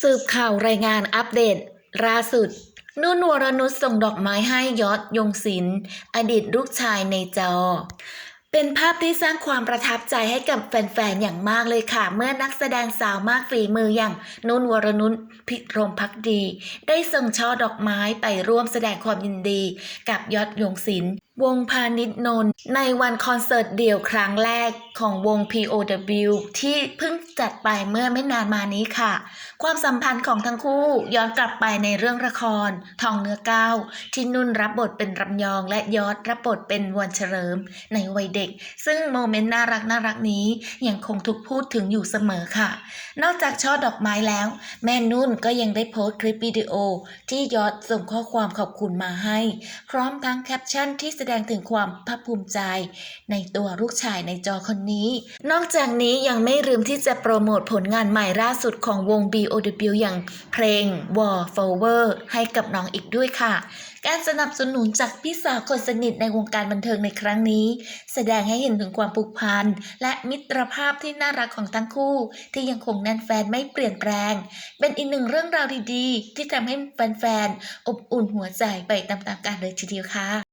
สืบข่าวรายงานอัปเดตล่าสุด นุ่นวรนุชส่งดอกไม้ให้ยอดยงศิลป์อดีตลูกชายในจอ เป็นภาพที่สร้างความประทับใจให้กับแฟนๆ อย่างมากเลยค่ะ เมื่อนักแสดงสาวมากฝีมืออย่างนุ่นวรนุชพิรมพักดี ได้ส่งช่อดอกไม้ไปร่วมแสดงความยินดีกับยอดยงศิลป์วงพาณิชนนท์ในวันคอนเสิร์ตเดี่ยวครั้งแรกของวง POW ที่เพิ่งจัดไปเมื่อไม่นานมานี้ค่ะ ความสัมพันธ์ของทั้งคู่ย้อนกลับไปในเรื่องละคร ทองเนื้อก้าวที่นุ่นรับบทเป็นรำยองและยอดรับบทเป็นวันเฉลิม ในวัยเด็ก ซึ่งโมเมนต์น่ารักน่ารักนี้ยังคงถูกพูดถึงอยู่เสมอค่ะ นอกจากช่อดอกไม้แล้ว แม่นุ่นก็ยังได้โพสต์คลิปวิดีโอ ที่ยอดส่งข้อความขอบคุณมาให้ พร้อมทั้งแคปชั่นที่ดงถึงความภาคภูมิใจ ในตัวลูกชายในจอคนนี้ นอกจากนี้ยังไม่ลืมที่จะโปรโมทผลงานใหม่ล่าสุดของวง BOW อย่างเพลง War Flower ให้กับน้องอีกด้วยค่ะ การสนับสนุนจากพี่สาวคนสนิทในวงการบันเทิงในครั้งนี้ แสดงให้เห็นถึงความผูกพันและมิตรภาพที่น่ารักของทั้งคู่ ที่ยังคงแน่นแฟนไม่เปลี่ยนแปลง เป็นอีกหนึ่งเรื่องราวดีๆ ที่ทำให้แฟนๆอบอุ่นหัวใจไปตามๆกันเลยทีเดียวค่ะ